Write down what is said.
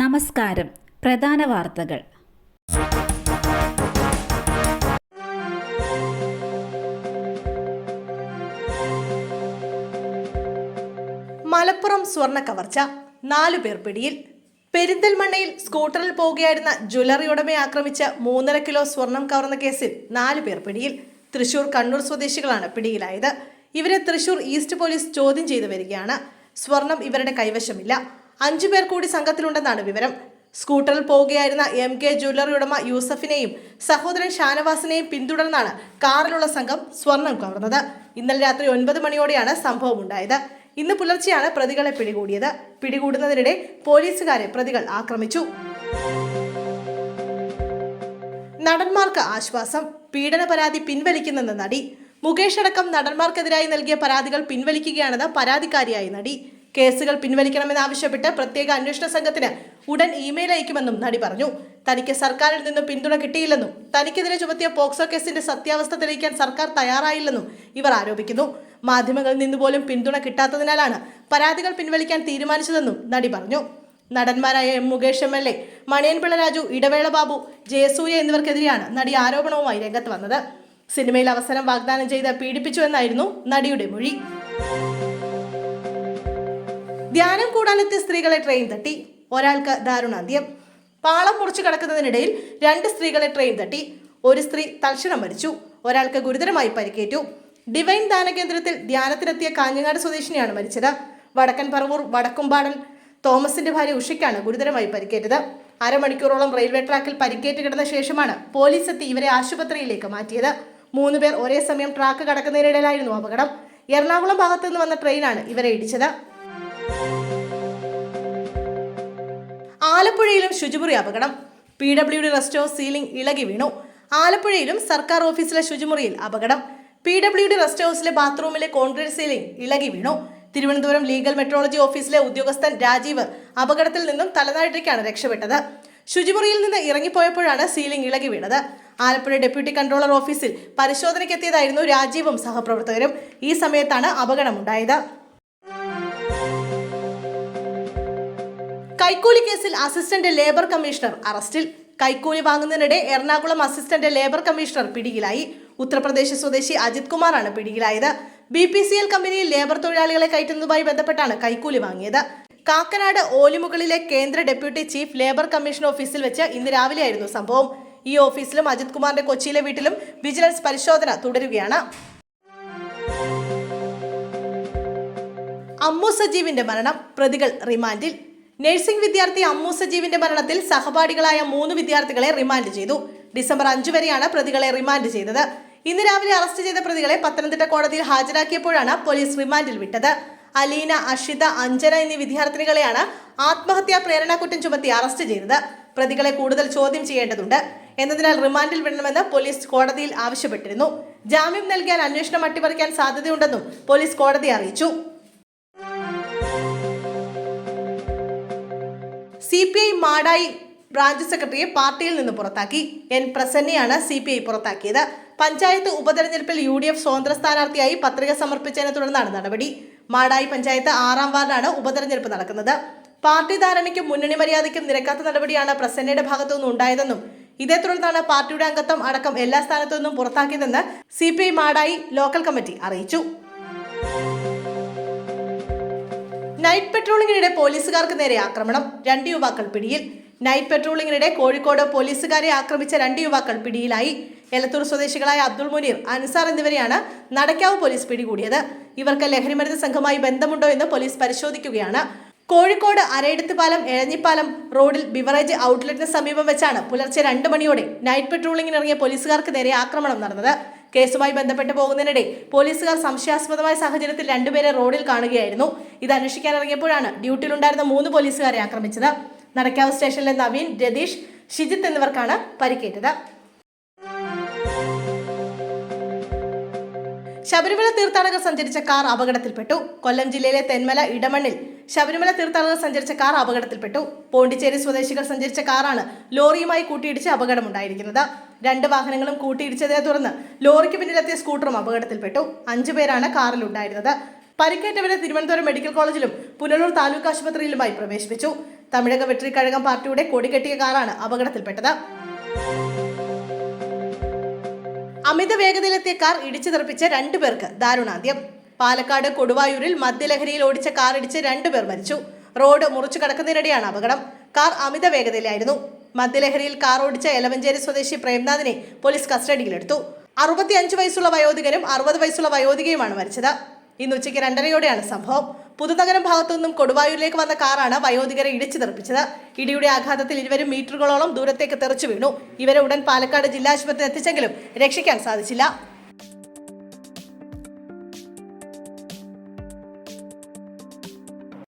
നമസ്കാരം. പ്രധാന വാർത്തകൾ. മലപ്പുറം സ്വർണ കവർച്ച. നാലു പേർ പിടിയിൽ. പെരിന്തൽമണ്ണയിൽ സ്കൂട്ടറിൽ പോവുകയായിരുന്ന ജ്വല്ലറി ഉടമയെ ആക്രമിച്ച മൂന്നര കിലോ സ്വർണം കവർന്ന കേസിൽ നാലു പേർ പിടിയിൽ. തൃശൂർ കണ്ണൂർ സ്വദേശികളാണ് പിടിയിലായത്. ഇവരെ തൃശൂർ ഈസ്റ്റ് പോലീസ് ചോദ്യം ചെയ്തു വരികയാണ്. സ്വർണം ഇവരുടെ കൈവശമില്ല. അഞ്ചു പേർ കൂടി സംഘത്തിലുണ്ടെന്നാണ് വിവരം. സ്കൂട്ടറിൽ പോവുകയായിരുന്ന എം കെ ജ്വല്ലറി ഉടമ യൂസഫിനെയും സഹോദരൻ ഷാനവാസിനെയും പിന്തുടർന്നാണ് കാറിലുള്ള സംഘം സ്വർണം കവർന്നത്. ഇന്നലെ രാത്രി ഒൻപത് മണിയോടെയാണ് സംഭവം ഉണ്ടായത്. ഇന്ന് പുലർച്ചെയാണ് പ്രതികളെ പിടികൂടിയത്. പിടികൂടുന്നതിനിടെ പോലീസുകാരെ പ്രതികൾ ആക്രമിച്ചു. നടന്മാർക്ക് ആശ്വാസം. പീഡന പരാതി പിൻവലിക്കുന്നെന്ന് നടി. മുകേഷ് അടക്കം നടന്മാർക്കെതിരായി നൽകിയ പരാതികൾ പിൻവലിക്കുകയാണെന്ന് പരാതിക്കാരിയായി നടി. കേസുകൾ പിൻവലിക്കണമെന്നാവശ്യപ്പെട്ട് പ്രത്യേക അന്വേഷണ സംഘത്തിന് ഉടൻ ഇമെയിൽ അയക്കുമെന്നും നടി പറഞ്ഞു. തനിക്ക് സർക്കാരിൽ നിന്നും പിന്തുണ കിട്ടിയില്ലെന്നും തനിക്കെതിരെ ചുമത്തിയ പോക്സോ കേസിന്റെ സത്യാവസ്ഥ തെളിയിക്കാൻ സർക്കാർ തയ്യാറായില്ലെന്നും ഇവർ ആരോപിക്കുന്നു. മാധ്യമങ്ങളിൽ നിന്നുപോലും പിന്തുണ കിട്ടാത്തതിനാലാണ് പരാതികൾ പിൻവലിക്കാൻ തീരുമാനിച്ചതെന്നും നടി പറഞ്ഞു. നടന്മാരായ M Mukesh M L A Maniyanpilla Raju Idavela Babu Jayasurya എന്നിവർക്കെതിരെയാണ് നടി ആരോപണവുമായി രംഗത്ത് വന്നത്. സിനിമയിൽ അവസരം വാഗ്ദാനം ചെയ്ത് പീഡിപ്പിച്ചു എന്നായിരുന്നു നടിയുടെ മൊഴി. ധ്യാനം കൂടാനെത്തിയ സ്ത്രീകളെ ട്രെയിൻ തട്ടി. ഒരാൾക്ക് ദാരുണാന്ത്യം പാളം മുറിച്ചു കടക്കുന്നതിനിടയിൽ രണ്ട് സ്ത്രീകളെ ട്രെയിൻ തട്ടി. ഒരു സ്ത്രീ തൽക്ഷണം മരിച്ചു. ഒരാൾക്ക് ഗുരുതരമായി പരിക്കേറ്റു. ഡിവൈൻ ദാനകേന്ദ്രത്തിൽ ധ്യാനത്തിനെത്തിയ കാഞ്ഞങ്ങാട് സ്വദേശിനിയാണ് മരിച്ചത്. വടക്കൻ പറവൂർ വടക്കുംപാടൻ തോമസിന്റെ ഭാര്യ ഉഷയ്ക്കാണ് ഗുരുതരമായി പരിക്കേറ്റത്. അരമണിക്കൂറോളം റെയിൽവേ ട്രാക്കിൽ പരിക്കേറ്റ് കിടന്ന ശേഷമാണ് പോലീസ് എത്തി ഇവരെ ആശുപത്രിയിലേക്ക് മാറ്റിയത്. മൂന്ന് പേർ ഒരേ സമയം ട്രാക്ക് കടക്കുന്നതിനിടയിലായിരുന്നു അപകടം. എറണാകുളം ഭാഗത്തു നിന്ന് വന്ന ട്രെയിനാണ് ഇവരെ ഇടിച്ചത്. ആലപ്പുഴയിലും ശുചിമുറി അപകടം. P W D rest ceiling ഇളകി വീണു. ആലപ്പുഴയിലും സർക്കാർ ഓഫീസിലെ ശുചിമുറിയിൽ അപകടം. പി ഡബ്ല്യു ഡി റെസ്റ്റ് ഹൗസിലെ ബാത്റൂമിലെ കോൺക്രീറ്റ് സീലിംഗ് ഇളകി വീണു. തിരുവനന്തപുരം ലീഗൽ മെട്രോളജി ഓഫീസിലെ ഉദ്യോഗസ്ഥൻ രാജീവ് അപകടത്തിൽ നിന്നും തലനാട്ടിലേക്കാണ് രക്ഷപ്പെട്ടത്. ശുചിമുറിയിൽ നിന്ന് ഇറങ്ങിപ്പോയപ്പോഴാണ് സീലിംഗ് ഇളകി വീണത്. ആലപ്പുഴ ഡെപ്യൂട്ടി കൺട്രോളർ ഓഫീസിൽ പരിശോധനയ്ക്കെത്തിയതായിരുന്നു രാജീവും സഹപ്രവർത്തകരും. ഈ സമയത്താണ് അപകടമുണ്ടായത്. കൈക്കൂലി കേസിൽ അസിസ്റ്റന്റ് ലേബർ കമ്മീഷണർ അറസ്റ്റിൽ. കൈക്കൂലി വാങ്ങുന്നതിനിടെ എറണാകുളം അസിസ്റ്റന്റ് ലേബർ കമ്മീഷണർ പിടിയിലായി. ഉത്തർപ്രദേശ് സ്വദേശി അജിത് കുമാറാണ് പിടിയിലായത്. ബി പി സി എൽ കമ്പനിയിൽ ലേബർ തൊഴിലാളികളെ കയറ്റുന്നതുമായി ബന്ധപ്പെട്ടാണ് കൈക്കൂലി വാങ്ങിയത്. കാക്കനാട് ഓലിമുകളിലെ കേന്ദ്ര ഡെപ്യൂട്ടി ചീഫ് ലേബർ കമ്മീഷൻ ഓഫീസിൽ വെച്ച് ഇന്ന് രാവിലെയായിരുന്നു സംഭവം. ഈ ഓഫീസിലും അജിത് കുമാറിന്റെ കൊച്ചിയിലെ വീട്ടിലും വിജിലൻസ് പരിശോധന തുടരുകയാണ്. അമ്മു സജീവിന്റെ മരണം പ്രതികൾ റിമാൻഡിൽ. നഴ്സിംഗ് വിദ്യാർത്ഥി അമ്മു സജീവിന്റെ മരണത്തിൽ സഹപാഠികളായ മൂന്ന് വിദ്യാർത്ഥികളെ റിമാൻഡ് ചെയ്തു. ഡിസംബർ അഞ്ചു വരെയാണ് പ്രതികളെ റിമാൻഡ് ചെയ്തത്. ഇന്ന് രാവിലെ അറസ്റ്റ് ചെയ്ത പ്രതികളെ പത്തനംതിട്ട കോടതിയിൽ ഹാജരാക്കിയപ്പോഴാണ് പോലീസ് റിമാൻഡിൽ വിട്ടത്. അലീന അഷിത അഞ്ജന എന്നീ വിദ്യാർത്ഥിനികളെയാണ് ആത്മഹത്യാ പ്രേരണ കുറ്റം ചുമത്തി അറസ്റ്റ് ചെയ്തത്. പ്രതികളെ കൂടുതൽ ചോദ്യം ചെയ്യേണ്ടതുണ്ട്. എന്നതിനാൽ റിമാൻഡിൽ വിടണമെന്ന് പോലീസ് കോടതിയിൽ ആവശ്യപ്പെട്ടിരുന്നു. ജാമ്യം നൽകിയാൽ അന്വേഷണം അട്ടിമറിക്കാൻ സാധ്യതയുണ്ടെന്നും പോലീസ് കോടതി അറിയിച്ചു. C P I Madayi branch സെക്രട്ടറിയെ പാർട്ടിയിൽ നിന്ന് പുറത്താക്കി. എൻ പ്രസന്നയാണ് സി പി ഐ പുറത്താക്കിയത്. പഞ്ചായത്ത് ഉപതെരഞ്ഞെടുപ്പിൽ യു ഡി എഫ് സ്വതന്ത്ര സ്ഥാനാർത്ഥിയായി പത്രിക സമർപ്പിച്ചതിനെ തുടർന്നാണ് നടപടി. മാടായി പഞ്ചായത്ത് ആറാം വാർഡാണ് ഉപതെരഞ്ഞെടുപ്പ് നടക്കുന്നത്. പാർട്ടി ധാരണയ്ക്കും മുന്നണി മര്യാദയ്ക്കും നിരക്കാത്ത നടപടിയാണ് പ്രസന്നയുടെ ഭാഗത്തുനിന്ന് ഉണ്ടായതെന്നും ഇതേ തുടർന്നാണ് പാർട്ടിയുടെ അംഗത്വം അടക്കം എല്ലാ സ്ഥാനത്തു നിന്നും പുറത്താക്കിയതെന്ന് C P I Madayi local committee അറിയിച്ചു. നൈറ്റ് പെട്രോളിംഗിനിടെ പോലീസുകാർക്ക് നേരെ ആക്രമണം. രണ്ട് യുവാക്കൾ പിടിയിൽ. നൈറ്റ് പെട്രോളിംഗിനിടെ കോഴിക്കോട് പോലീസുകാരെ ആക്രമിച്ച രണ്ട് യുവാക്കൾ പിടിയിലായി. എലത്തൂർ സ്വദേശികളായ അബ്ദുൾ മുനീർ അൻസാർ എന്നിവരെയാണ് നടക്കാവ് പോലീസ് പിടികൂടിയത്. ഇവർക്ക് ലഹരിമരുന്ന് സംഘമായി ബന്ധമുണ്ടോ എന്ന് പോലീസ് പരിശോധിക്കുകയാണ്. കോഴിക്കോട് അരയിടത്ത് പാലം എഴഞ്ഞിപ്പാലം റോഡിൽ ബിവറേജ് ഔട്ട്ലെറ്റിന് സമീപം വെച്ചാണ് പുലർച്ചെ രണ്ട് മണിയോടെ നൈറ്റ് പെട്രോളിങ്ങിനിറങ്ങിയ ഇറങ്ങിയ പോലീസുകാർക്ക് നേരെ ആക്രമണം നടന്നത്. കേസുമായി ബന്ധപ്പെട്ട് പോകുന്നതിനിടെ പോലീസുകാർ സംശയാസ്പദമായ സാഹചര്യത്തിൽ രണ്ടുപേരെ റോഡിൽ കാണുകയായിരുന്നു. ഇത് അന്വേഷിക്കാൻ ഇറങ്ങിയപ്പോഴാണ് ഡ്യൂട്ടിയിലുണ്ടായിരുന്ന മൂന്ന് പോലീസുകാരെ ആക്രമിച്ചത്. നടക്കാവ് സ്റ്റേഷനിലെ നവീൻ രതീഷ് ഷിജിത്ത് എന്നിവർക്കാണ് പരിക്കേറ്റത്. ശബരിമല തീർത്ഥാടകർ സഞ്ചരിച്ച കാർ അപകടത്തിൽപ്പെട്ടു. കൊല്ലം ജില്ലയിലെ തെന്മല ഇടമണ്ണിൽ ശബരിമല തീർത്ഥാടകർ സഞ്ചരിച്ച കാർ അപകടത്തിൽപ്പെട്ടു. പോണ്ടിച്ചേരി സ്വദേശികൾ സഞ്ചരിച്ച കാറാണ് ലോറിയുമായി കൂട്ടിയിടിച്ച് അപകടമുണ്ടായിരിക്കുന്നത്. രണ്ട് വാഹനങ്ങളും കൂട്ടിയിടിച്ചതിനെ തുടർന്ന് ലോറിക്ക് പിന്നിലെത്തിയ സ്കൂട്ടറും അപകടത്തിൽപ്പെട്ടു. അഞ്ചു പേരാണ് കാറിലുണ്ടായിരുന്നത്. പരിക്കേറ്റവരെ തിരുവനന്തപുരം മെഡിക്കൽ കോളേജിലും പുനലൂർ താലൂക്ക് ആശുപത്രിയിലുമായി പ്രവേശിപ്പിച്ചു. തമിഴക വെട്രി കഴകം പാർട്ടിയുടെ കൊടികെട്ടിയ കാറാണ് അപകടത്തിൽപ്പെട്ടത്. അമിത വേഗതയിലെത്തിയ കാർ ഇടിച്ചു തെറിപ്പിച്ച് രണ്ടുപേർക്ക് ദാരുണാന്ത്യം. പാലക്കാട് കൊടുവായൂരിൽ മദ്യലഹരിയിൽ ഓടിച്ച കാർ ഇടിച്ച് രണ്ടുപേർ മരിച്ചു. റോഡ് മുറിച്ചു കടക്കുന്നതിനിടെയാണ് അപകടം. കാർ അമിത വേഗതയിലായിരുന്നു. മദ്യലഹരിയിൽ കാർ ഓടിച്ച എലവഞ്ചേരി സ്വദേശി പ്രേംനാഥിനെ പോലീസ് കസ്റ്റഡിയിലെടുത്തു. അറുപത്തിയഞ്ച് വയസ്സുള്ള വയോധികനും അറുപത് വയസ്സുള്ള വയോധികയുമാണ് മരിച്ചത്. ഇന്ന് ഉച്ചയ്ക്ക് രണ്ടരയോടെയാണ് സംഭവം. പുതുനഗരം ഭാഗത്തു നിന്നും കൊടുവായൂരിലേക്ക് വന്ന കാറാണ് വയോധികരെ ഇടിച്ചു തെറിപ്പിച്ചത്. ഇടിയുടെ ആഘാതത്തിൽ ഇരുവരും മീറ്ററുകളോളം ദൂരത്തേക്ക് തെറിച്ചു വീണു. ഇവരെ ഉടൻ പാലക്കാട് ജില്ലാ എത്തിച്ചെങ്കിലും രക്ഷിക്കാൻ സാധിച്ചില്ല.